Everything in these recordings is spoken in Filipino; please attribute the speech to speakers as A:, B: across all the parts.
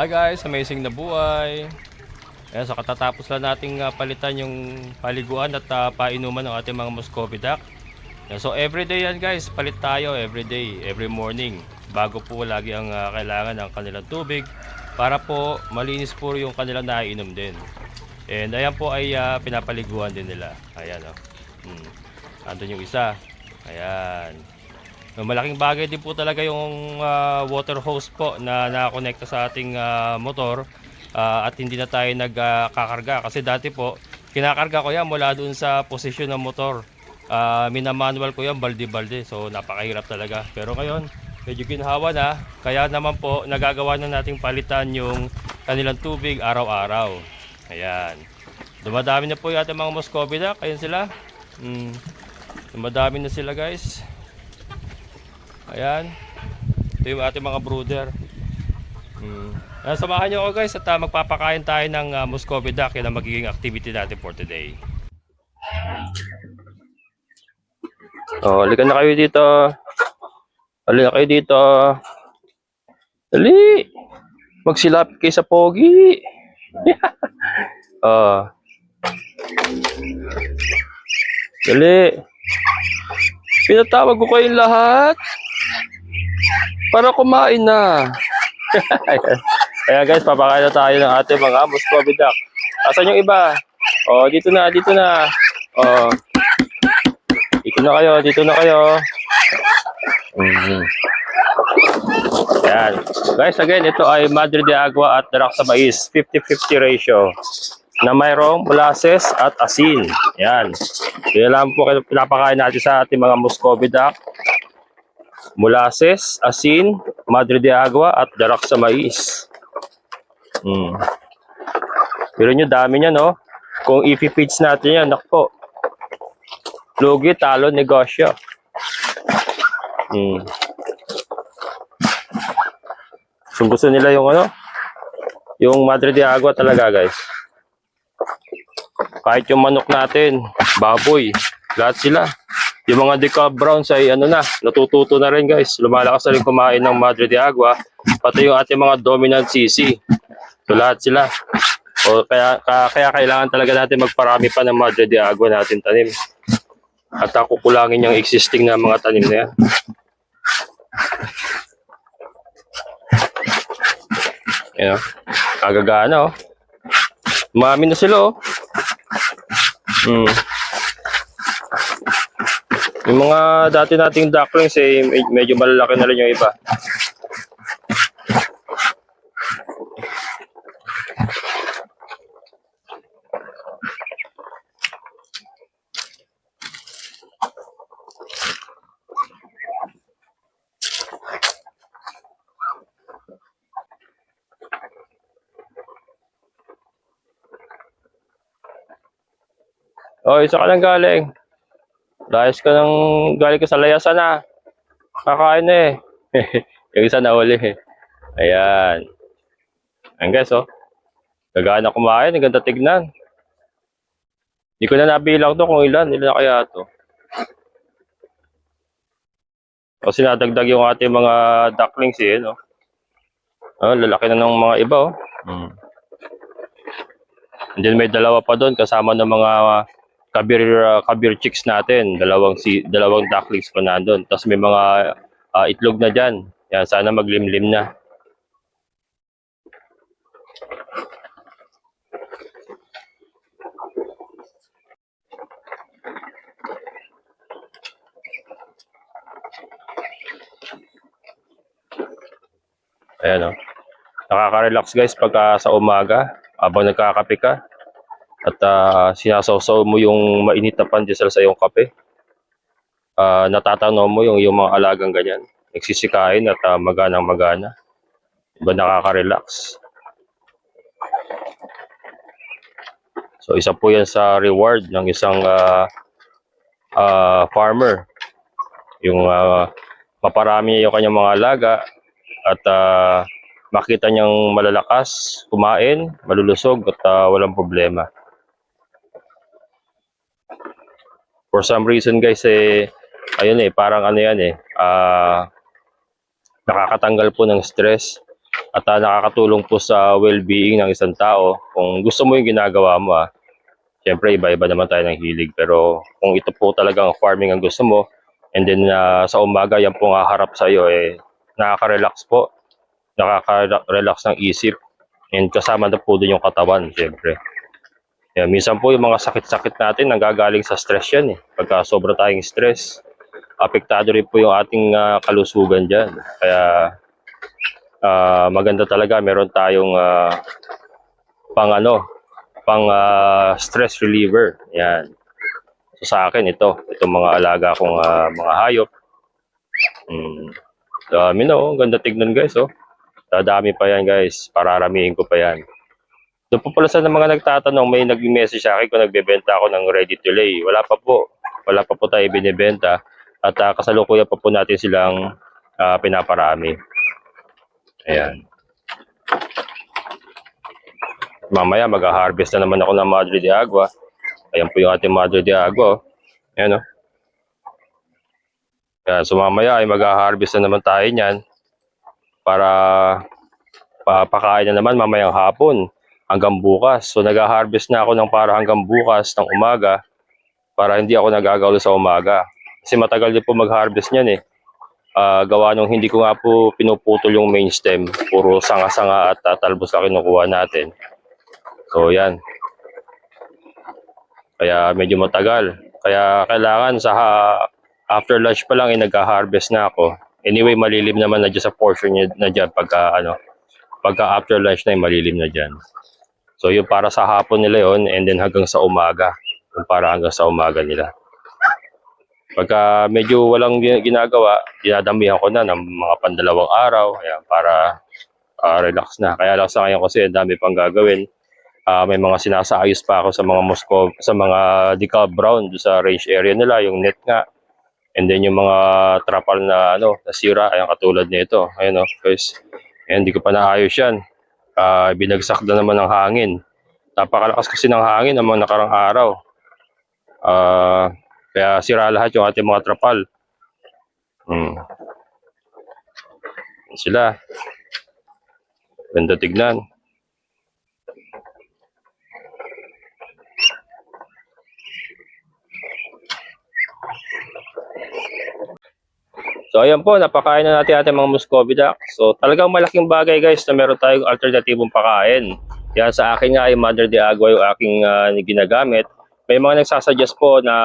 A: Hi guys, amazing na buhay. Ayan, so katatapos lang nating ah, palitan yung paliguan at ah, painuman ng ating mga Muscovy duck. Ayan, so everyday yan guys, palit tayo everyday, every morning. Bago po lagi ang ah, kailangan ng kanilang tubig para po malinis po yung kanilang naiinom din. And ayan po ay ah, pinapaliguan din nila. Ayan oh. Hmm. Andun yung isa. Ayan. No, malaking bagay din po talaga yung ah, water hose po na nakakonekta sa ating ah, motor ah, at hindi na tayo nagkakarga kasi dati po kinakarga ko yan mula doon sa posisyon ng motor. Ah, minamanual ko yan balde-balde. So napakahirap talaga. Pero ngayon medyo ginhawa na. Kaya naman po nagagawa na nating palitan yung kanilang tubig araw-araw. Ayan. Dumadami na po ating mga Muscovy duck ayan sila? Mm, dumadami na sila guys Ayan. Ito yung ating mga brooder. Hmm. Ayan, samahan nyo ako guys at ah, magpapakain tayo ng uh, Muscovy duck. Yan ang magiging activity natin for today. Oh, halika na kayo dito. Halika kayo dito. Dali. Magsilapit kayo sa pogi. oh. Dali. Pinatawag ko kayong lahat para kumain na. Kaya guys, papakain na tayo ng ating mga Muscovy duck. Asan yung iba? Oh, dito na, dito na. Oh. Dito na kayo, dito na kayo. Mhm. Yan. Guys, again, ito ay Madre de Agua at Darak sa Mais. 50-50 ratio. Na mayroong molasses at asin. Yan. Lang po kayo pinapakain natin sa ating mga Muscovy duck molasses, asin, madre de agua at darak sa mais. Mm. Pero nyo, dami niya, no? Kung ipi-feeds natin yan, nakpo. Lugi, talo, negosyo. Mm. So, gusto nila yung ano? Yung madre de agua talaga, guys. Kahit yung manok natin, baboy, lahat sila. Yung mga decal browns ay ano na, natututo na rin guys. Lumalakas na rin kumain ng Madre de Agua. Pati yung ating mga dominant CC. So lahat sila. O kaya, kaya, kailangan talaga natin magparami pa ng Madre de Agua natin tanim. At ako kulangin yung existing na mga tanim na yan. Yan o. Agagana o. Umami na sila o. Hmm. Yung mga dati nating ducklings eh, med- medyo malalaki na rin yung iba. Oh, isa ka lang galing. Layas ka ng galing ka sa layasan na. Kakain na eh. yung isa nahuli eh. Ayan. Ayan guys oh. Gagana kumain. Ang ganda tignan. Hindi ko na nabilang to kung ilan. Ilan na kaya to. Kasi nadagdag yung ating mga ducklings eh. No? Oh, lalaki na ng mga iba oh. Hmm. And then may dalawa pa doon kasama ng mga kabir uh, kabir chicks natin, dalawang si dalawang ducklings pa nandoon. Tapos may mga uh, itlog na diyan. Yan sana maglimlim na. Ayan o. Nakaka-relax guys pagka sa umaga habang nagkakape ka at uh, sinasawsaw mo yung mainit na pandesal sa iyong kape. Uh, natatanaw mo yung, yung mga alagang ganyan. Nagsisikain at uh, maganang magana. Diba nakaka-relax. So isa po yan sa reward ng isang uh, uh, farmer. Yung uh, maparami yung kanyang mga alaga at uh, makita niyang malalakas, kumain, malulusog at uh, walang problema. For some reason guys eh ayun eh parang ano yan eh ah nakakatanggal po ng stress at ah, nakakatulong po sa well-being ng isang tao. Kung gusto mo yung ginagawa mo, ah, Siyempre, iba-iba naman tayo ng hilig. Pero kung ito po talagang farming ang gusto mo, and then ah, sa umaga, yan po nga harap sa iyo, eh, nakaka-relax po. Nakaka-relax ng isip. And kasama na po doon yung katawan, siyempre. Kaya minsan po yung mga sakit-sakit natin, nanggagaling sa stress yan eh. Pagka sobra tayong stress, apektado rin po yung ating ah, kalusugan dyan. Kaya ah, maganda talaga, meron tayong ah, pang ano, pang ah, stress reliever. Yan. So sa akin ito, itong mga alaga kong ah, mga hayop. Mm. Dami na oh, ganda tignan guys oh. Dadami pa yan guys, pararamihin ko pa yan. Doon po pala sa mga nagtatanong, may nag-message sa akin kung nagbebenta ako ng ready to lay. Wala pa po. Wala pa po tayo binibenta. At ah, kasalukuyan pa po natin silang ah, pinaparami. Ayan. Mamaya mag-harvest na naman ako ng Madre de Agua. Ayan po yung ating Madre de Agua. oh. Ayan o. Kaya so mamaya ay mag-harvest na naman tayo niyan para papakain na naman mamayang hapon hanggang bukas. So nag-harvest na ako ng para hanggang bukas ng umaga para hindi ako nagagawlo sa umaga. Kasi matagal din po mag-harvest niyan eh. Ah, gawa nung hindi ko nga po pinuputol yung main stem. Puro sanga-sanga at uh, talbos lang kinukuha natin. So yan. Kaya medyo matagal. Kaya kailangan sa after lunch pa lang ay nagka-harvest na ako. Anyway, malilim naman na dyan sa portion na dyan pagka ano, pagka after lunch na ay malilim na dyan. So yung para sa hapon nila yon and then hanggang sa umaga. Yung para hanggang sa umaga nila. Pagka medyo walang gin- ginagawa, dinadamihan ko na ng mga pandalawang araw ayan, para ah, relax na. Kaya lang sa ngayon kasi dami pang gagawin. Ah, may mga sinasaayos pa ako sa mga Moscow, sa mga decal brown sa range area nila, yung net nga. And then yung mga trapal na ano, nasira, ayan katulad nito. Ayun oh, guys. Ayan, hindi ko pa naayos yan. Ah, binagsak na naman ng hangin. Napakalakas kasi ng hangin ng mga nakarang araw. Ah, kaya sira lahat yung ating mga trapal. Hmm. Sila. Ganda tignan. So ayan po, napakain na natin ating mga Muscovy duck. So talagang malaking bagay guys na meron tayong alternatibong pakain. Yan sa akin nga ay Mother de Agua yung aking ah, ginagamit. May mga nagsasuggest po na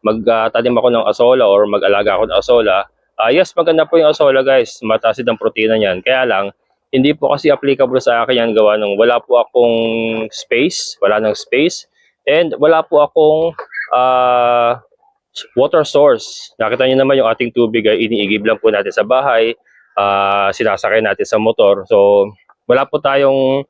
A: magtanim ako ng asola or mag-alaga ako ng asola. Ah yes, maganda po yung asola guys. Mataas din ang protina niyan. Kaya lang, hindi po kasi applicable sa akin yan gawa ng wala po akong space. Wala ng space. And wala po akong ah water source. Nakita niyo naman yung ating tubig ay iniigib lang po natin sa bahay, ah, sinasakay natin sa motor. So, wala po tayong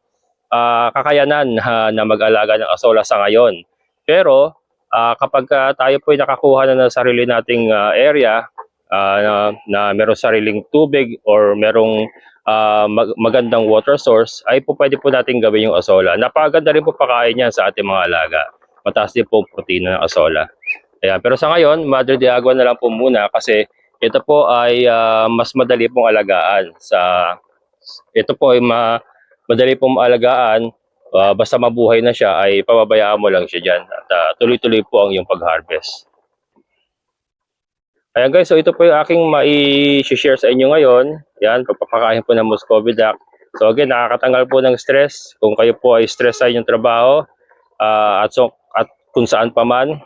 A: ah, kakayanan ha, na mag-alaga ng asola sa ngayon. Pero, ah, kapag ah, tayo po ay nakakuha na ng sarili nating ah, area, ah, na, na merong sariling tubig or merong ah, mag- magandang water source, ay po pwede po natin gawin yung asola. Napakaganda rin po pakain yan sa ating mga alaga. Mataas din po ang protina ng asola. Ayan. Pero sa ngayon, Madre de Agua na lang po muna kasi ito po ay ah, mas madali pong alagaan. Sa, ito po ay ma, madali pong alagaan. Ah, basta mabuhay na siya ay pababayaan mo lang siya dyan. At ah, tuloy-tuloy po ang iyong pag-harvest. Ayan guys, so ito po yung aking mai-share sa inyo ngayon. Yan, pagpapakain po ng Muscovy duck. So again, nakakatanggal po ng stress. Kung kayo po ay stress sa inyong trabaho, ah, at, so, at kung saan pa man,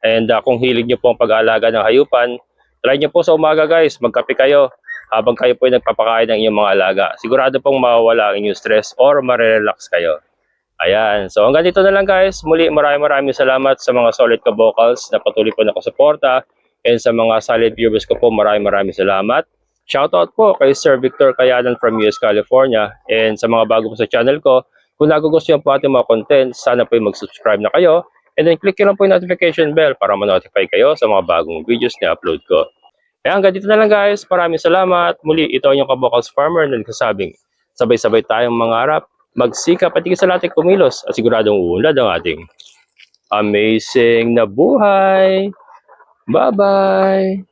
A: And uh, kung hilig nyo po ang pag-aalaga ng hayupan, try nyo po sa umaga guys, magkape kayo habang kayo po ay nagpapakain ng inyong mga alaga. Sigurado pong mawawala ang inyong stress or marerelax kayo. Ayan. So hanggang dito na lang guys. Muli maraming maraming salamat sa mga solid ka vocals na patuloy po nakasuporta. And sa mga solid viewers ko po, maraming maraming salamat. Shoutout po kay Sir Victor Kayanan from US, California. And sa mga bago po sa channel ko, kung nagugustuhan po ating mga content, sana po mag-subscribe na kayo. And then click lang po yung notification bell para ma-notify kayo sa mga bagong videos na upload ko. Kaya hanggang dito na lang guys. Maraming salamat. Muli, ito ang yung kabokals farmer na nagsasabing sabay-sabay tayong mangarap, magsikap at sa lahat kumilos at siguradong uunlad ang ating amazing na buhay. Bye-bye!